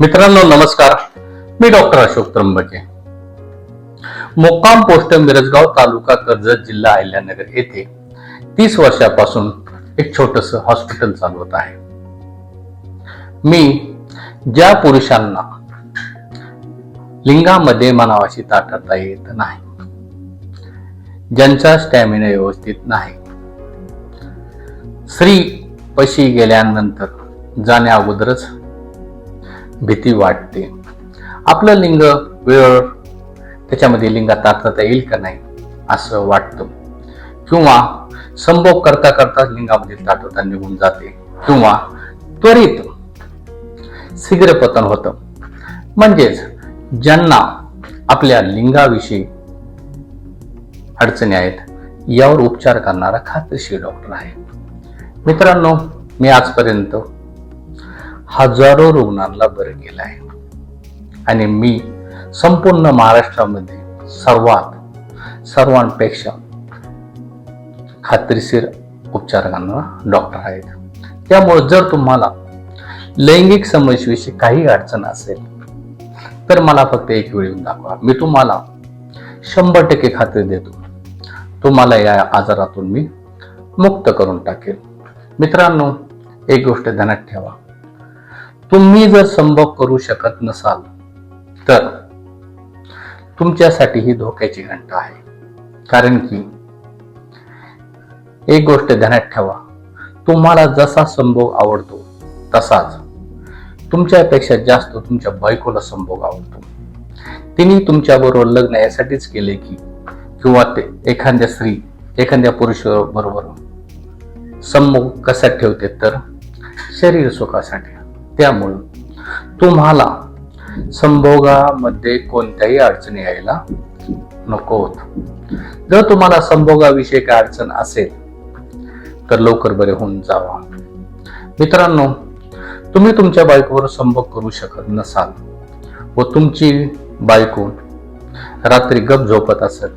मित्रांनो नमस्कार. मी डॉक्टर अशोक त्र्यंबके. मुक्काम पोस्ट मिरजगाव तालुका कर्जत जिल्हा अहिल्यानगर येथे तीस वर्षापासून एक छोटस हॉस्पिटल चालवत आहे. मी ज्या पुरुषांना लिंगामध्ये मनावाशी ताटता येत नाही ज्यांचा स्टॅमिना व्यवस्थित नाही स्त्री पशी गेल्यानंतर जाण्या अगोदरच भीती वाटते. आपलं लिंग वेळ त्याच्यामध्ये लिंगात ताटता येईल का नाही असं वाटतं. किंवा संभोग करता करता लिंगामध्ये ताटवता निघून जाते. किंवा त्वरित शीघ्रपतन होतं. म्हणजेच ज्यांना आपल्या लिंगाविषयी अडचणी आहेत यावर उपचार करणारा खात्रीशीर डॉक्टर आहे. मित्रांनो मी आजपर्यंत हजारो रुग्णांना बरं केलं आहे आणि मी संपूर्ण महाराष्ट्रामध्ये सर्वात सर्वांपेक्षा खात्रीशीर उपचार करणारा डॉक्टर आहेत. त्यामुळे जर तुम्हाला लैंगिक समस्येविषयी काही अडचण असेल तर मला फक्त एक वेळ येऊन दाखवा. मी तुम्हाला शंभर टक्के खात्री देतो. तुम्हाला या आजारातून मी मुक्त करून टाकेल. मित्रांनो एक गोष्ट ध्यानात ठेवा. तुम्ही जर संभोग करू शकत नसाल तर तुमच्यासाठी ही धोक्याची घंटा आहे. कारण की एक गोष्ट ध्यानात ठेवा. तुम्हाला जसा संभोग आवडतो तसाच तुमच्यापेक्षा जास्त तुमच्या बायकोला संभोग आवडतो. तिने तुमच्याबरोबर लग्न यासाठीच केले की किंवा ते एखाद्या स्त्री एखाद्या पुरुषाबरोबर संभोग कसा ठेवते तर शरीर सुखासाठी. त्यामुळं तुम्हाला संभोगामध्ये कोणत्याही अडचणी यायला नको होत. जर तुम्हाला संभोगाविषयी काय अडचण असेल तर लवकर बरे होऊन जावा. मित्रांनो तुम्ही तुमच्या बायकोवर संभोग करू शकत नसाल व तुमची बायको रात्री गप झोपत असेल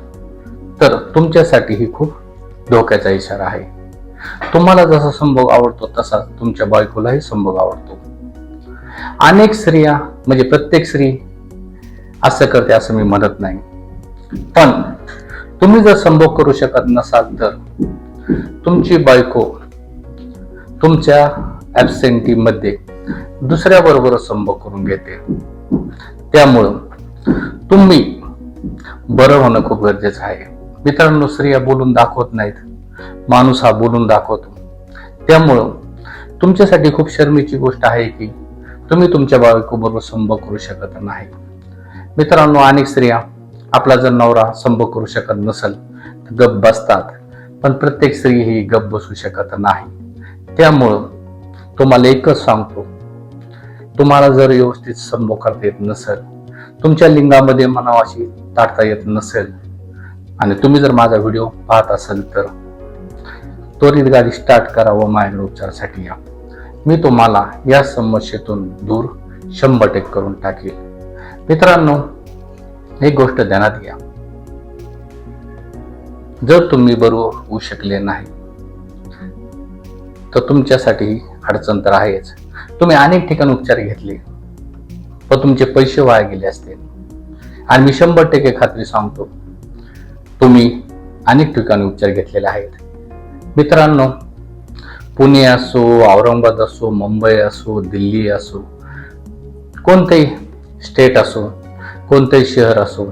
तर तुमच्यासाठी ही खूप धोक्याचा इशारा आहे. तुम्हाला जसा संभोग आवडतो तसा तुमच्या बायकोलाही संभोग आवडतो. अनेक स्त्रिया म्हणजे प्रत्येक स्त्री असं करते असं मी म्हणत नाही. पण तुम्ही जर संभोग करू शकत नसाल तर तुमची बायको तुमच्या ऍबसेंटी दुसऱ्याबरोबर दुसऱ्या बरोबर संभोग करून घेते. त्यामुळं तुम्ही बरं होणं खूप गरजेचं आहे. मित्रांनो स्त्रिया बोलून दाखवत नाहीत. माणूस हा बोलून दाखवतो. त्यामुळं तुमच्यासाठी खूप शर्मीची गोष्ट आहे की तुम्ही तुमच्या बायकोबरोबर संभोग करू शकत नाही. मित्रांनो अनेक स्त्रिया आपला जर नवरा संभोग करू शकत नसेल तर गप बसतात. पण प्रत्येक स्त्री ही गप बसू शकत नाही. त्यामुळं तुम्हाला एकच सांगतो तुम्हाला जर व्यवस्थित संभोग करता येत नसेल तुमच्या लिंगामध्ये मनावाशी ताटता येत नसेल आणि तुम्ही जर माझा व्हिडिओ पाहत असाल तर त्वरित गाडी स्टार्ट करा व माझ्याकडे उपचारासाठी या. मी तुम्हाला या समस्येतून दूर शंभर टक्के करून टाकेल. मित्रांनो एक गोष्ट ध्यानात घ्या. जर तुम्ही बरोबर होऊ शकले नाही तर तुमच्यासाठी अडचण तर आहेच. तुम्ही अनेक ठिकाणी उपचार घेतले पण तुमचे पैसे वाया गेले असतील आणि मी शंभर टक्के खात्री सांगतो तुम्ही अनेक ठिकाणी उपचार घेतलेले आहेत. मित्रांनो पुणे असो औरंगाबाद असो मुंबई असो दिल्ली असो कोणतेही स्टेट असो कोणतेही शहर असो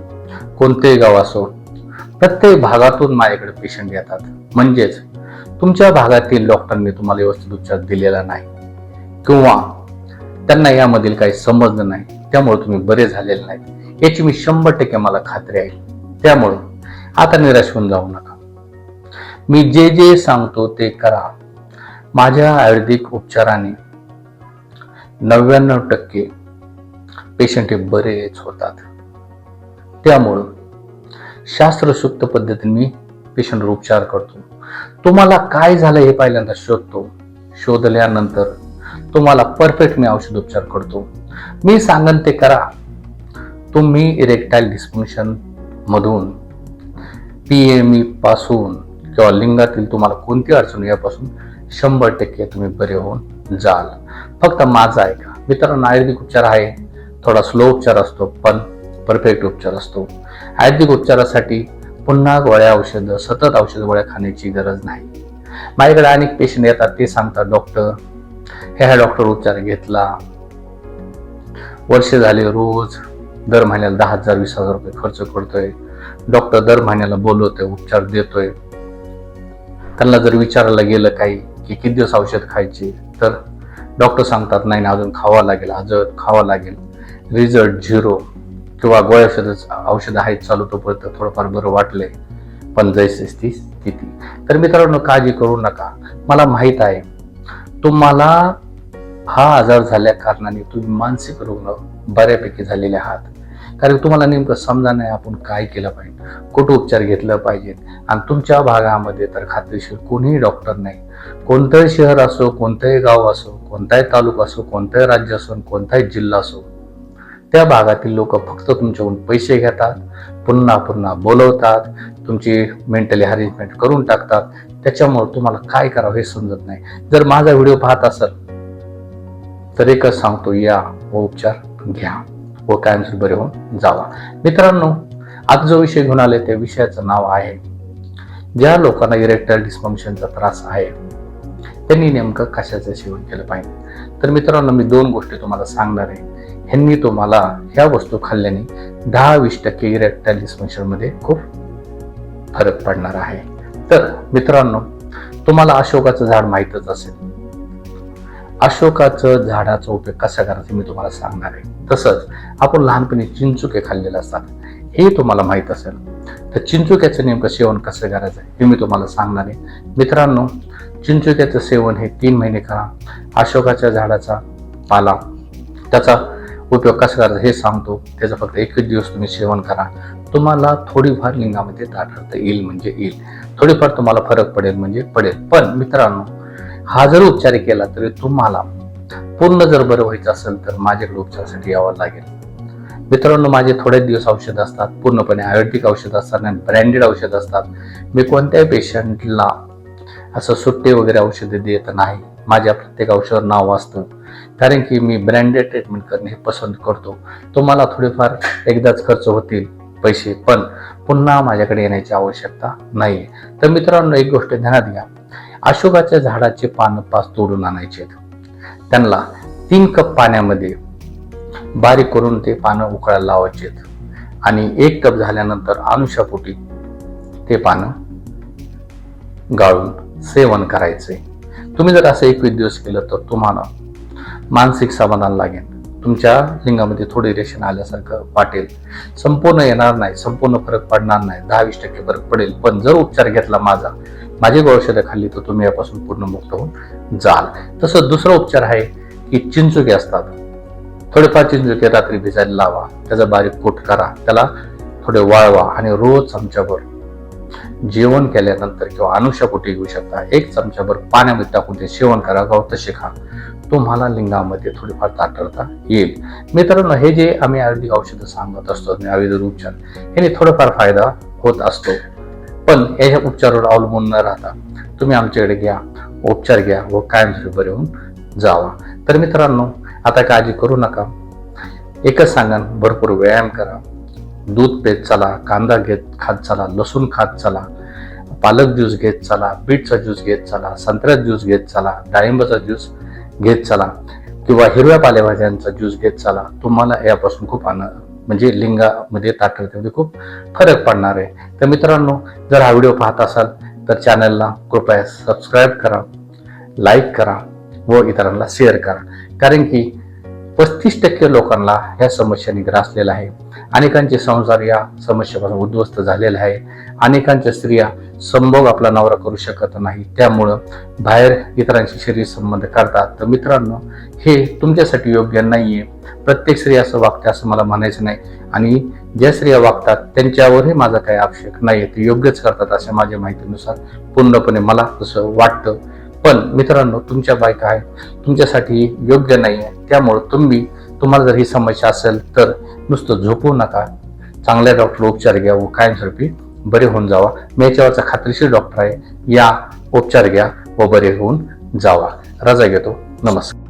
कोणतेही गाव असो प्रत्येक भागातून माझ्याकडे पेशंट येतात. म्हणजेच तुमच्या भागातील डॉक्टरने तुम्हाला व्यवस्थित उपचार दिलेला नाही. किंवा त्यांना यामधील काही समजलं नाही. त्यामुळे तुम्ही बरे झालेले नाही याची मी शंभर टक्के मला खात्री आहे. त्यामुळे आता निराश होऊन जाऊ नका. मी जे जे सांगतो ते करा. माझ्या आयुर्वेदिक उपचाराने नव्याण्णव टक्के पेशंट हे बरेच होतात. त्यामुळं शास्त्रशुद्ध पद्धतीने मी पेशंटवर उपचार करतो. तुम्हाला काय झालं हे पहिल्यांदा शोधतो. शोधल्यानंतर तुम्हाला परफेक्ट मी औषध उपचार करतो. मी सांगन ते करा. तुम्ही इरेक्टाईल डिस्फंक्शन मधून पी एम ई पासून किंवा लिंगातील तुम्हाला कोणती अडचण यापासून शंभर टक्के तुम्ही बरे होऊन जाल. फक्त माझा ऐका. मित्रांनो आयुर्वेदिक उपचार आहे. थोडा स्लो उपचार असतो पण परफेक्ट उपचार असतो. आयुर्वेदिक उपचारासाठी पुन्हा गोळ्या औषधं सतत औषध गोळ्या खाण्याची गरज नाही. माझ्याकडे अनेक पेशंट येतात. ते सांगतात डॉक्टर हे ह्या डॉक्टर उपचार घेतला. वर्ष झाले रोज दर महिन्याला दहा हजार वीस हजार रुपये खर्च करतोय. डॉक्टर दर महिन्याला बोलवतोय उपचार देतोय. त्यांना जर विचारायला गेलं काही की किती दिवस औषध खायचे? तर डॉक्टर सांगतात नाही ना अजून खावा लागेल अजून खावा लागेल. रिझल्ट झिरो किंवा गोळ्या औषध औषध आहेत चालू तोपर्यंत थोडंफार बरं वाटलंय. पण जैसेच ती स्थिती तर मित्रांनो काळजी करू नका. मला माहीत आहे तुम्हाला हा आजार झाल्या कारणाने तुम्ही मानसिक रुग्ण बऱ्यापैकी झालेले आहात. कारण तुम्हाला नेमकं समजा नाही आपण काय केलं पाहिजे. कुठं उपचार घेतलं पाहिजे आणि तुमच्या भागामध्ये तर खात्रीशीर कोणीही डॉक्टर नाही. कोणतंही शहर असो कोणतंही गाव असो कोणताही तालुका असो कोणतंही राज्य असो आणि कोणताही जिल्हा असो त्या भागातील लोक फक्त तुमच्याकडून पैसे घेतात पुन्हा पुन्हा बोलवतात तुमची मेंटली हॅरेसमेंट करून टाकतात. त्याच्यामुळे तुम्हाला काय करावं हे समजत नाही. जर माझा व्हिडिओ पाहत असाल तर एकच सांगतो या व उपचार घ्या. व कायमस्वरूपी होऊन जावा. मित्रांनो आज जो विषय घेऊन आले त्या विषयाचं नाव आहे ज्या लोकांना इरेक्टाईल डिस्फंक्शनचा त्रास आहे त्यांनी नेमकं कशाचं सेवन केलं पाहिजे? तर मित्रांनो मी दोन गोष्टी तुम्हाला सांगणार आहे. ह्यांनी तुम्हाला ह्या वस्तू खाल्ल्याने दहा वीस टक्के इरेक्टाईल डिस्फंक्शनमध्ये खूप फरक पडणार आहे. तर मित्रांनो तुम्हाला अशोकाचं झाड माहीतच असेल. अशोकाचं झाडाचा उपयोग कसा करायचा मी तुम्हाला सांगणार आहे. तसंच आपण लहानपणी चिंचुके खाल्लेले असतात. हे तुम्हाला माहीत असेल. तर चिंचुक्याचं नेमकं सेवन कसं करायचं हे मी तुम्हाला सांगणार आहे. मित्रांनो चिंचुक्याचं सेवन हे तीन महिने करा. अशोकाच्या झाडाचा पाला त्याचा उपयोग कसा करायचा हे सांगतो. त्याचं फक्त एकच दिवस तुम्ही सेवन करा. तुम्हाला थोडीफार लिंगामध्ये ताठरता येईल म्हणजे येईल. थोडीफार तुम्हाला फरक पडेल म्हणजे पडेल. पण मित्रांनो हा जर उपचार केला तरी तुम्हाला पूर्ण जर बरं व्हायचं असेल तर माझ्याकडे उपचारासाठी यावं लागेल. मित्रांनो माझे थोडे दिवस औषध असतात पूर्णपणे आयुर्वेदिक औषध असतात आणि ब्रँडेड औषध असतात. मी कोणत्याही पेशंटला असं सुट्टे वगैरे औषधे देत नाही. माझ्या प्रत्येक औषधावर नाव असतं कारण की मी ब्रँडेड ट्रीटमेंट करणे हे पसंत करतो. तुम्हाला थोडेफार एकदाच खर्च होतील पैसे पण पुन्हा माझ्याकडे येण्याची आवश्यकता नाही तर मित्रांनो एक गोष्ट ध्यानात घ्या. अशोकाच्या झाडाचे पानं पाच तोडून आणायचे त्यांना तीन कप पाण्यामध्ये बारीक करून ते पानं उकळायला लावायचे. आणि एक कप झाल्यानंतर अनुषापोटी ते पानं गाळून सेवन करायचे. तुम्ही जर असं एकवीस दिवस केलं तर तुम्हाला मानसिक समाधान लागेल. तुमच्या लिंगामध्ये थोडी रेशन आल्यासारखं वाटेल. संपूर्ण येणार नाही संपूर्ण फरक पडणार नाही. दहा वीस टक्के फरक पडेल. पण जर उपचार घेतला माझा माझी औषधं खाल्ली तर तुम्ही यापासून पूर्ण मुक्त होऊन जाल. तसं दुसरा उपचार आहे की चिंचुके असतात. थोडेफार चिंचुके रात्री भिजायला लावा. त्याचा बारीक कूट करा. त्याला थोडे वाळवा आणि रोज चमच्याभर जेवण केल्यानंतर किंवा अनुषापोटी घेऊ शकता. एक चमच्याभर पाण्यामध्ये टाकून ते सेवन करा. गवत शिखा तुम्हाला लिंगामध्ये थोडीफार ताटरता येईल. मित्रांनो हे जे आम्ही आयुर्वेदिक औषधं सांगत असतो आणि उपचार याने थोडाफार फायदा होत असतो. पण या उपचारावर अवलंबून न राहता तुम्ही आमच्याकडे घ्या उपचार घ्या व कायमस्वरूपी बरे होऊन जावा. तर मित्रांनो आता काळजी करू नका. एकच सांगा भरपूर व्यायाम करा. दूध पेत चला कांदा घेत खात चला लसूण खात चला पालक ज्यूस घेत चला बीटचा ज्यूस घेत चला संत्र्याचा ज्यूस घेत चला डाळिंबाचा ज्यूस घेत चला किंवा हिरव्या पालेभाज्यांचा ज्यूस घेत चला तुम्हाला यापासून खूप आनंद म्हणजे लिंगामध्ये ताटवतेमध्ये म्हणजे खूप फरक पडणार आहे. तर मित्रांनो जर हा व्हिडिओ पाहत असाल तर चॅनलला कृपया सबस्क्राईब करा लाईक करा व इतरांना शेअर करा. कारण की पस्तीस टक्के लोकांना ह्या समस्यांनी ग्रासलेला आहे अनेकांचे संसार या समस्येपासून उद्ध्वस्त झालेले आहे. अनेकांच्या स्त्रिया संभोग आपला नवरा करू शकत नाही. त्यामुळं बाहेर इतरांशी शरीर संबंध करतात तर मित्रांनो हे तुमच्यासाठी योग्य नाही आहे प्रत्येक स्त्री असं वागते असं मला म्हणायचं नाही. आणि ज्या स्त्रिया वागतात त्यांच्यावरही माझा काही आक्षेप नाही ते योग्यच करतात अशा माझ्या माहितीनुसार. पूर्णपणे मला तसं वाटतं. पण मित्रांनो तुमच्या बायका आहेत. तुमच्यासाठी योग्य नाही आहे. त्यामुळं तुम्ही तुम्हाला जर ही समस्या असेल तर नुसतं झोपू नका. चांगल्या डॉक्टर उपचार घ्या व कायमस्वरूपी बरे होऊन जावा. मी याच्यावरचा खात्रीशीर डॉक्टर आहे. या उपचार घ्या व बरे होऊन जावा. रजा घेतो. नमस्कार.